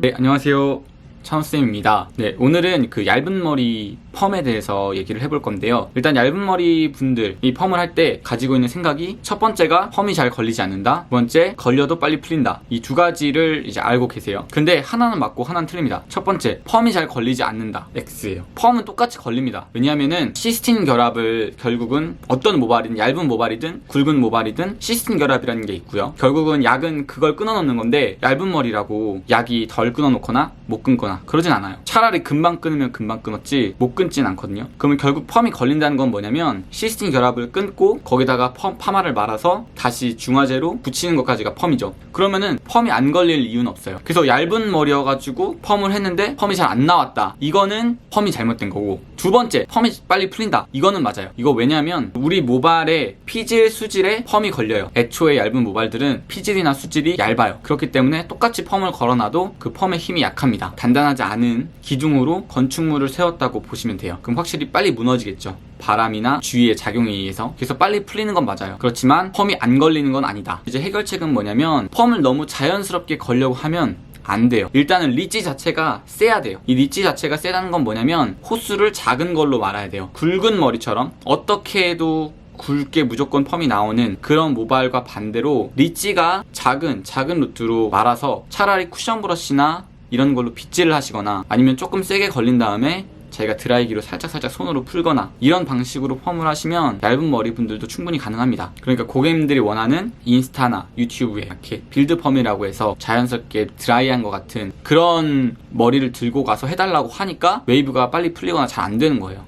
네, 안녕하세요. 차은쌤입니다. 네, 오늘은 그 얇은 머리 펌에 대해서 얘기를 해볼 건데요. 일단 얇은 머리 분들 이 펌을 할 때 가지고 있는 생각이 첫 번째가 펌이 잘 걸리지 않는다. 두 번째, 걸려도 빨리 풀린다. 이 두 가지를 이제 알고 계세요. 근데 하나는 맞고 하나는 틀립니다. 첫 번째, 펌이 잘 걸리지 않는다. X예요. 펌은 똑같이 걸립니다. 왜냐하면은 시스틴 결합을 결국은 어떤 모발이든 얇은 모발이든 굵은 모발이든 시스틴 결합이라는 게 있고요. 결국은 약은 그걸 끊어놓는 건데 얇은 머리라고 약이 덜 끊어놓거나 못 끊거나 그러진 않아요. 차라리 금방 끊으면 금방 끊었지 못 끊진 않거든요. 그러면 결국 펌이 걸린다는 건 뭐냐면 시스틴 결합을 끊고 거기다가 펌, 파마를 말아서 다시 중화제로 붙이는 것까지가 펌이죠. 그러면은 펌이 안 걸릴 이유는 없어요. 그래서 얇은 머리여가지고 펌을 했는데 펌이 잘 안 나왔다. 이거는 펌이 잘못된 거고 두 번째 펌이 빨리 풀린다. 이거는 맞아요. 이거 왜냐면 우리 모발에 피질, 수질에 펌이 걸려요. 애초에 얇은 모발들은 피질이나 수질이 얇아요. 그렇기 때문에 똑같이 펌을 걸어놔도 그 펌의 힘이 약합니다. 단단하지 않은 기둥으로 건축물을 세웠다고 보시면 돼요. 그럼 확실히 빨리 무너지겠죠. 바람이나 주위의 작용에 의해서 그래서 빨리 풀리는 건 맞아요 그렇지만 펌이 안 걸리는 건 아니다 이제 해결책은 뭐냐면 펌을 너무 자연스럽게 걸려고 하면 안 돼요. 일단은 리치 자체가 세야 돼요. 이 리치 자체가 세다는 건 뭐냐면 호수를 작은 걸로 말아야 돼요. 굵은 머리처럼 어떻게 해도 굵게 무조건 펌이 나오는 그런 모발과 반대로 리치가 작은 작은 루트로 말아서 차라리 쿠션 브러쉬나 이런 걸로 빗질을 하시거나 아니면 조금 세게 걸린 다음에 자기가 드라이기로 살짝살짝 손으로 풀거나 이런 방식으로 펌을 하시면 얇은 머리 분들도 충분히 가능합니다. 그러니까 고객님들이 원하는 인스타나 유튜브에 이렇게 빌드 펌이라고 해서 자연스럽게 드라이한 것 같은 그런 머리를 들고 가서 해달라고 하니까 웨이브가 빨리 풀리거나 잘 안 되는 거예요.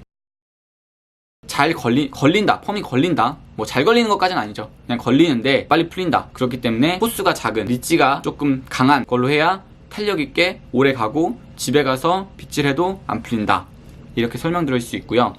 잘 걸리, 걸린다. 펌이 걸린다. 뭐 잘 걸리는 것까지는 아니죠. 그냥 걸리는데 빨리 풀린다. 그렇기 때문에 호수가 작은 리치가 조금 강한 걸로 해야 탄력 있게 오래 가고 집에 가서 빗질해도 안 풀린다. 이렇게 설명드릴 수 있고요.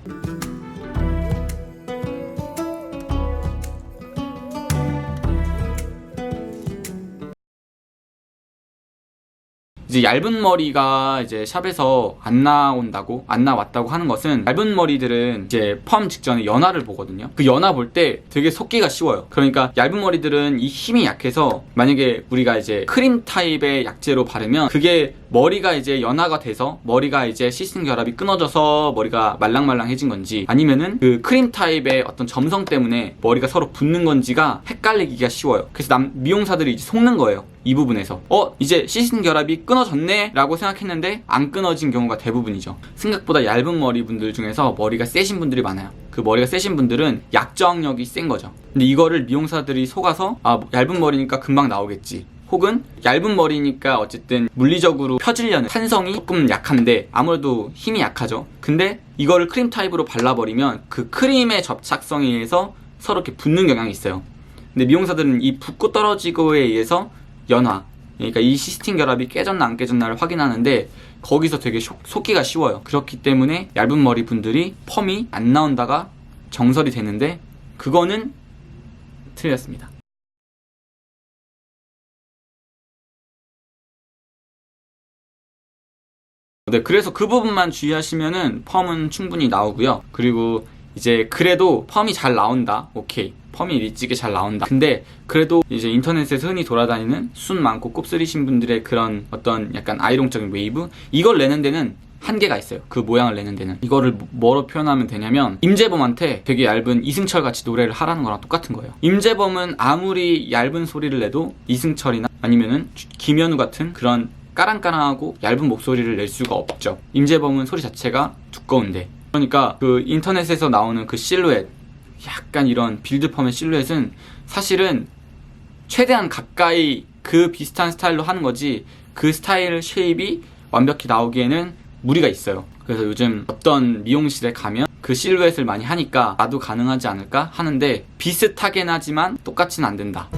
이제 얇은 머리가 이제 샵에서 안 나온다고 안 나왔다고 하는 것은 얇은 머리들은 이제 펌 직전에 연화를 보거든요. 그 연화 볼 때 되게 속기가 쉬워요. 그러니까 얇은 머리들은 이 힘이 약해서 만약에 우리가 이제 크림 타입의 약재로 바르면 그게 머리가 이제 연화가 돼서 머리가 이제 시스템 결합이 끊어져서 머리가 말랑말랑해진 건지 아니면은 그 크림 타입의 어떤 점성 때문에 머리가 서로 붙는 건지가 헷갈리기가 쉬워요. 그래서 남 미용사들이 이제 속는 거예요. 이 부분에서. 어 이제 시스템 결합이 끊어졌네? 라고 생각했는데 안 끊어진 경우가 대부분이죠. 생각보다 얇은 머리 분들 중에서 머리가 세신 분들이 많아요. 그 머리가 세신 분들은 약 저항력이 센 거죠. 근데 이거를 미용사들이 속아서 아 얇은 머리니까 금방 나오겠지. 혹은 얇은 머리니까 어쨌든 물리적으로 펴지려는 탄성이 조금 약한데 아무래도 힘이 약하죠. 근데 이거를 크림 타입으로 발라버리면 그 크림의 접착성에 의해서 서로 이렇게 붙는 경향이 있어요. 근데 미용사들은 이 붙고 떨어지고에 의해서 연화. 그러니까 이 시스틴 결합이 깨졌나 안 깨졌나를 확인하는데 거기서 되게 속, 속기가 쉬워요. 그렇기 때문에 얇은 머리 분들이 펌이 안 나온다가 정설이 되는데 그거는 틀렸습니다. 네, 그래서 그 부분만 주의하시면은 펌은 충분히 나오고요. 그리고 이제 그래도 펌이 잘 나온다. 오케이. 펌이 리찌게 잘 나온다. 근데 그래도 이제 인터넷에서 흔히 돌아다니는 순 많고 곱슬이신 분들의 그런 어떤 약간 아이롱적인 웨이브 이걸 내는 데는 한계가 있어요. 그 모양을 내는 데는. 이거를 뭐로 표현하면 되냐면 임재범한테 되게 얇은 이승철 같이 노래를 하라는 거랑 똑같은 거예요. 임재범은 아무리 얇은 소리를 내도 이승철이나 아니면은 김현우 같은 그런 까랑까랑하고 얇은 목소리를 낼 수가 없죠. 임재범은 소리 자체가 두꺼운데. 그러니까 그 인터넷에서 나오는 그 실루엣, 약간 이런 빌드펌의 실루엣은 사실은 최대한 가까이 그 비슷한 스타일로 하는 거지 그 스타일 쉐입이 완벽히 나오기에는 무리가 있어요. 그래서 요즘 어떤 미용실에 가면 그 실루엣을 많이 하니까 나도 가능하지 않을까 하는데 비슷하긴 하지만 똑같진 안 된다.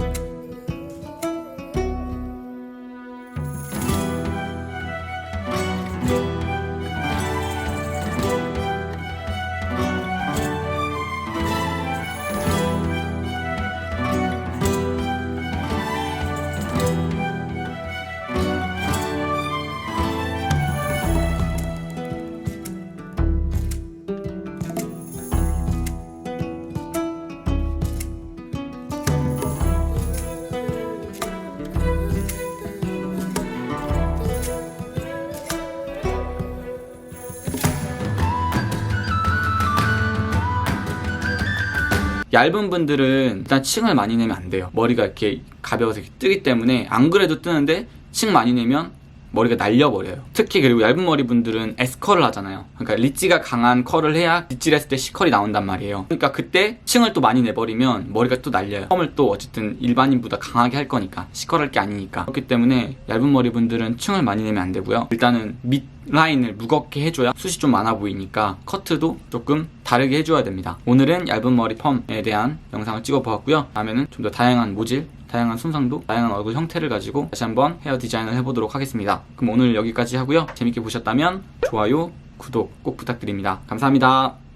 얇은 분들은 일단 층을 많이 내면 안 돼요. 머리가 이렇게 가벼워서 뜨기 때문에 안 그래도 뜨는데 층 많이 내면 머리가 날려버려요. 특히 그리고 얇은 머리 분들은 S컬을 하잖아요. 그러니까 리치가 강한 컬을 해야 빗질 했을 때 C컬이 나온단 말이에요. 그러니까 그때 층을 또 많이 내버리면 머리가 또 날려요. 펌을 또 어쨌든 일반인보다 강하게 할 거니까 C컬 할 게 아니니까. 그렇기 때문에 얇은 머리 분들은 층을 많이 내면 안 되고요. 일단은 밑 라인을 무겁게 해줘야 숱이 좀 많아 보이니까 커트도 조금 다르게 해줘야 됩니다. 오늘은 얇은 머리 펌에 대한 영상을 찍어 보았고요. 다음에는 좀 더 다양한 모질, 다양한 손상도, 다양한 얼굴 형태를 가지고 다시 한번 헤어 디자인을 해보도록 하겠습니다. 그럼 오늘 여기까지 하고요. 재밌게 보셨다면 좋아요, 구독 꼭 부탁드립니다. 감사합니다.